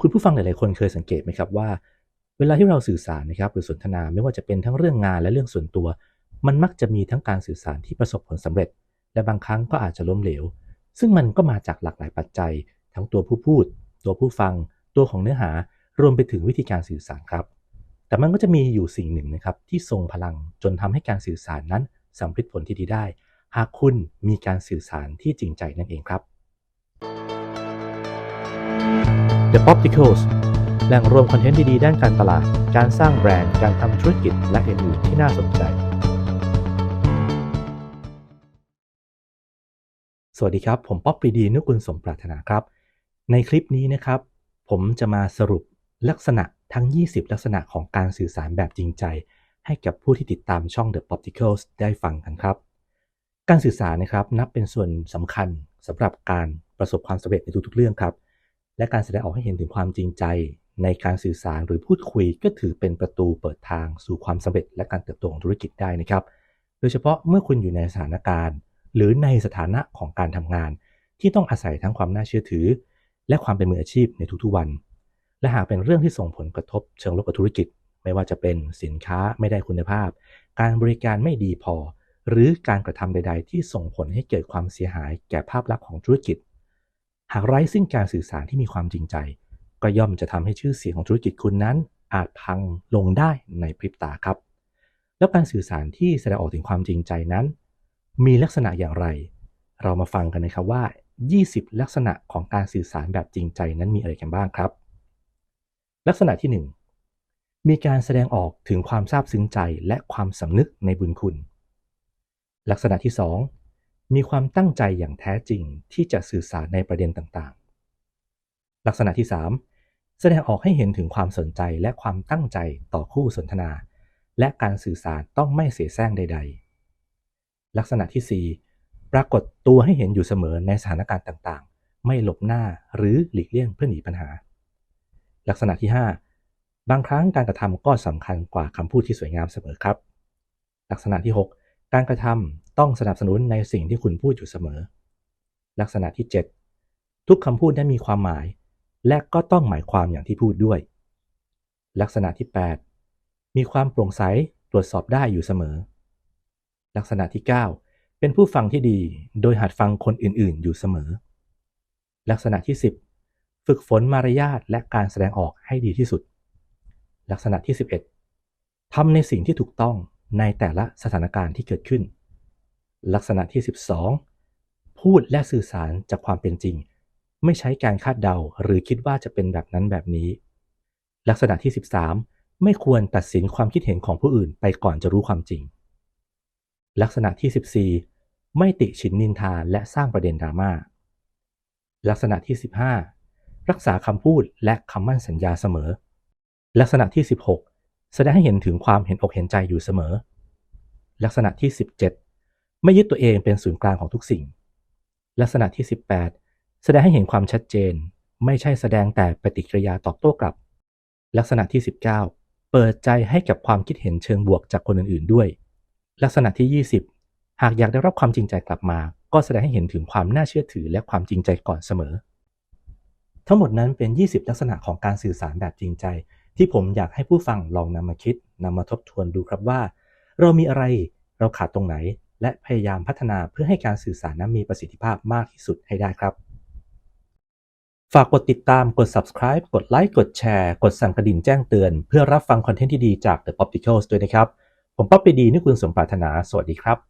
คุณผู้ฟังหลายๆคนเคยสังเกตไหมครับว่า เวลาที่เราสื่อสารนะครับหรือสนทนาไม่ว่าจะเป็นทั้งเรื่องงานและเรื่องส่วนตัว มันมักจะมีทั้งการสื่อสารที่ประสบผลสำเร็จ และบางครั้งก็อาจจะล้มเหลว ซึ่งมันก็มาจากหลากหลายปัจจัย ทั้งตัวผู้พูด ตัวผู้ฟัง ตัวของเนื้อหารวมไปถึงวิธีการสื่อสารครับ แต่มันก็จะมีอยู่สิ่งหนึ่งนะครับที่ทรงพลังจนทำให้การสื่อสารนั้นสำเร็จผลที่ดีได้ หากคุณมีการสื่อสารที่จริงใจนั่นเองครับ The Popticals แหล่งรวมคอนเทนต์ดีๆ ด้านการตลาด การสร้างแบรนด์ การทำธุรกิจ และอื่นๆที่น่าสนใจ สวัสดีครับ ผมป๊อปปรีดีนุกุลสมปรารถนาครับ ในคลิปนี้นะครับ ผมจะมาสรุปลักษณะทั้ง 20 ลักษณะของการสื่อสารแบบจริงใจ ให้กับผู้ที่ติดตามช่อง The Popticals ได้ฟังกันครับ การสื่อสารนะครับนับเป็นส่วนสำคัญสำหรับการประสบความสำเร็จในทุกๆเรื่องครับ และการแสดงออกให้เห็นถึงความจริงใจ ในการสื่อสารหรือพูดคุยก็ถือเป็นประตูเปิดทางสู่ความสำเร็จและการเติบโตของธุรกิจได้นะครับ โดยเฉพาะเมื่อคุณอยู่ในสถานการณ์ หรือในสถานะของการทำงาน ที่ต้องอาศัยทั้งความน่าเชื่อถือ และความเป็นมืออาชีพในทุกๆวัน และหากเป็นเรื่องที่ส่งผลกระทบเชิงลบกับธุรกิจ ไม่ว่าจะเป็นสินค้าไม่ได้คุณภาพ การบริการไม่ดีพอ หรือการกระทำใด ๆ ที่ส่งผลให้เกิดความเสียหายแก่ภาพลักษณ์ของธุรกิจ หากไร้ซึ่งการสื่อสารที่มีความจริงใจ ก็ย่อมจะทำให้ชื่อเสียงของธุรกิจคุณนั้น อาจพังลงได้ในพริบตาครับ แล้วการสื่อสารที่แสดงออกถึงความจริงใจนั้น มีลักษณะอย่างไร เรามาฟังกันนะครับว่า 20 ลักษณะของการสื่อสารแบบจริงใจนั้นมีอะไรกันบ้างครับ ลักษณะที่ 1 มีการแสดงออกถึงความซาบซึ้งใจและความสำนึกในบุญคุณ ลักษณะที่ 2 มีความตั้งใจอย่างแท้จริงที่จะสื่อสารในประเด็นต่างๆ ลักษณะที่ 3 แสดงออกให้เห็นถึงความสนใจและความตั้งใจต่อคู่สนทนา และการสื่อสารต้องไม่เสียแซงใด ๆ ลักษณะที่ 4 ปรากฏตัวให้เห็นอยู่เสมอในสถานการณ์ต่างๆ ไม่หลบหน้าหรือหลีกเลี่ยงเพื่อหนีปัญหา ลักษณะที่ 5 บางครั้งการกระทำก็สำคัญกว่าคำพูดที่สวยงามเสมอครับ ลักษณะที่ 6 การกระทำต้องสนับสนุนในสิ่งที่คุณพูดอยู่เสมอ ลักษณะที่ 7 ทุกคำพูดนั้นมีความหมาย และก็ต้องหมายความอย่างที่พูดด้วย ลักษณะที่ 8 มีความโปร่งใสตรวจสอบได้อยู่เสมอ ลักษณะที่ 9 เป็นผู้ฟังที่ดีโดยหัดฟังคนอื่นๆ อยู่เสมอ ลักษณะที่ 10 ฝึกฝนมารยาทและการแสดงออกให้ดีที่สุด ลักษณะที่ 11ทำในสิ่งที่ถูกต้อง ในแต่ละสถานการณ์ที่เกิดขึ้น ลักษณะที่ 12 พูดและสื่อสารจากความเป็นจริง ไม่ใช้การคาดเดาหรือคิดว่าจะเป็นแบบนั้นแบบนี้ ลักษณะที่ 13 ไม่ควรตัดสินความคิดเห็นของผู้อื่นไปก่อนจะรู้ความจริง ลักษณะที่ 14 ไม่ติฉินนินทาและสร้างประเด็นดราม่าลักษณะที่ 15 รักษาคำพูดและคำมั่นสัญญาเสมอ ลักษณะที่ 16 แสดงให้เห็นถึงความเห็นอกเห็นใจอยู่เสมอ ลักษณะที่ 17 ไม่ยึดตัวเองเป็นศูนย์กลางของทุกสิ่ง ลักษณะที่ 18 แสดงให้เห็นความชัดเจน ไม่ใช่แสดงแต่ปฏิกิริยาตอบโต้กลับ ลักษณะที่ 19 เปิดใจให้กับความคิดเห็นเชิงบวกจากคนอื่นๆด้วย ลักษณะที่ 20 หากอยากได้รับความจริงใจกลับมา ก็แสดงให้เห็นถึงความน่าเชื่อถือและความจริงใจก่อนเสมอ ทั้งหมดนั้นเป็น 20 ลักษณะของการสื่อสารแบบจริงใจ ที่ผมอยากให้ผู้ฟังลองนำมาคิดนำมาทบทวนดูครับว่า เรามีอะไรเราขาดตรงไหน และพยายามพัฒนาเพื่อให้การสื่อสารนั้นมีประสิทธิภาพมากที่สุดให้ได้ครับ ฝากกดติดตามกด subscribe กดไลค์กดแชร์กดสั่นกระดิ่งแจ้งเตือน เพื่อรับฟังคอนเทนต์ที่ดีจาก The Popticals ด้วยนะครับ ผมป๊อปปีดีนี่คุณสมปรารถนา สวัสดีครับ